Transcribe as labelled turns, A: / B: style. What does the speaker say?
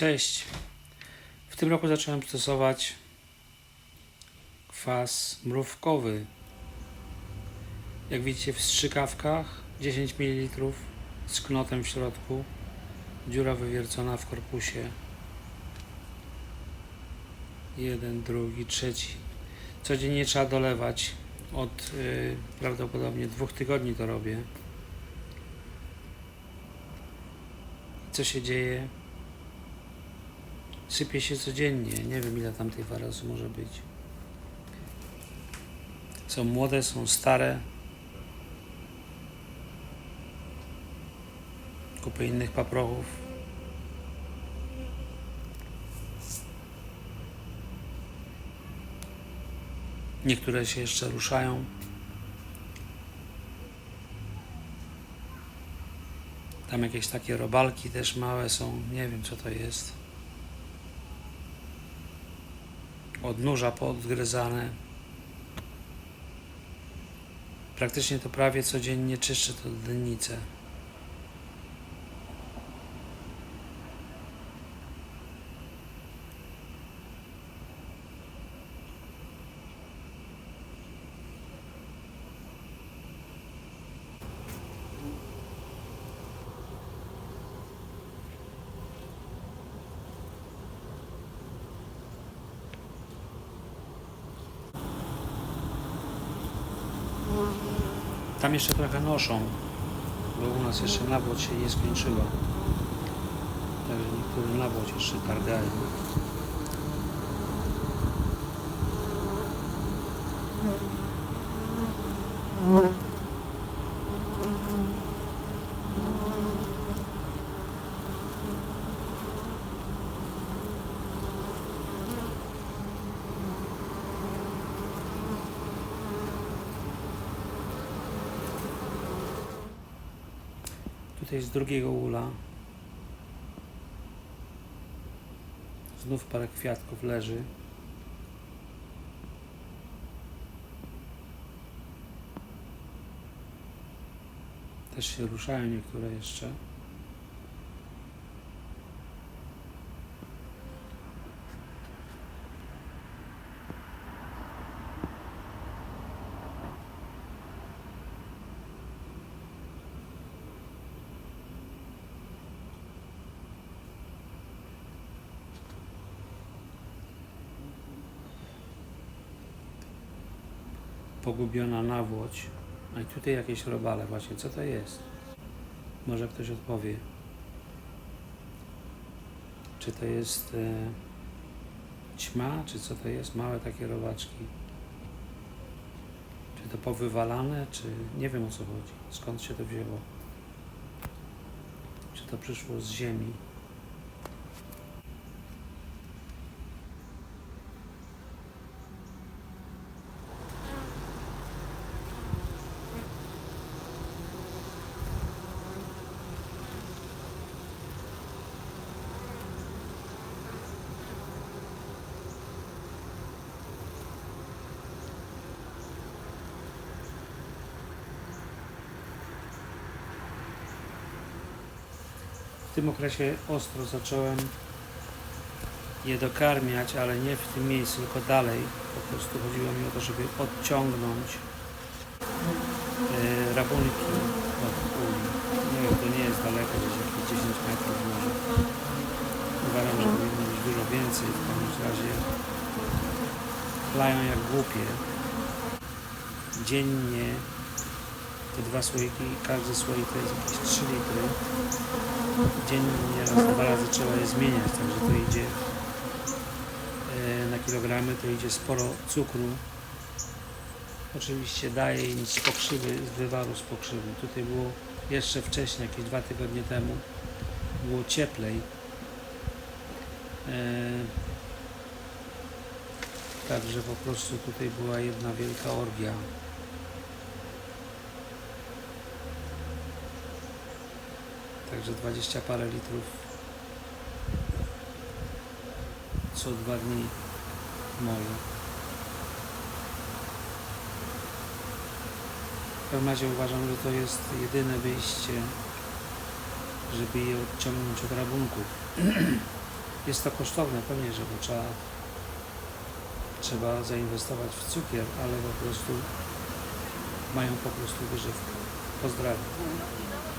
A: Cześć. W tym roku zacząłem stosować kwas mrówkowy. Jak widzicie w strzykawkach 10 ml z knotem w środku. Dziura wywiercona w korpusie. Jeden, drugi, trzeci. Codziennie trzeba dolewać. Od y, prawdopodobnie dwóch tygodni to robię. Co się dzieje? Sypie się codziennie. Nie wiem ile tam tej warazu może być. Są młode, są stare. Kupę innych paprochów. Niektóre się jeszcze ruszają. Tam jakieś takie robalki też małe są. Nie wiem co to jest. Odnóża podgryzane. Praktycznie to prawie codziennie czyszczę to dennicę. Tam jeszcze trochę noszą, bo u nas jeszcze nawód się nie skończyło. Także niektóry nawód jeszcze targają. Tutaj z drugiego ula. Znów parę kwiatków leży. Też się ruszają niektóre jeszcze. Pogubiona nawłoć. A i tutaj jakieś robale właśnie. Co to jest? Może ktoś odpowie. Czy to jest e, ćma, czy co to jest? Małe takie robaczki. Czy to powywalane, czy nie wiem o co chodzi. Skąd się to wzięło? Czy to przyszło z ziemi? Tym okresie ostro zacząłem je dokarmiać, ale nie w tym miejscu, tylko dalej. Po prostu chodziło mi o to, żeby odciągnąć e, rabunki od uli. Nie wiem, to nie jest daleko, gdzieś jakieś 10 metrów może. Uważam, że powinno być dużo więcej, w każdym razie klają jak głupie. Dziennie te dwa słoiki, każdy słoik to jest jakieś 3 litry dziennie raz, dwa razy trzeba je zmieniać, także to idzie e, na kilogramy, to idzie sporo cukru. Oczywiście daje im z pokrzywy, z wywaru z pokrzywy. Tutaj było jeszcze wcześniej, jakieś dwa tygodnie temu, było cieplej. E, Także po prostu tutaj była jedna wielka orgia. Także 20 parę litrów co dwa dni moje. W każdym razie uważam, że to jest jedyne wyjście, żeby je odciągnąć od rabunków. Jest to kosztowne, pewnie, że trzeba, trzeba zainwestować w cukier, ale po prostu mają po prostu wyżywkę. Pozdrawiam.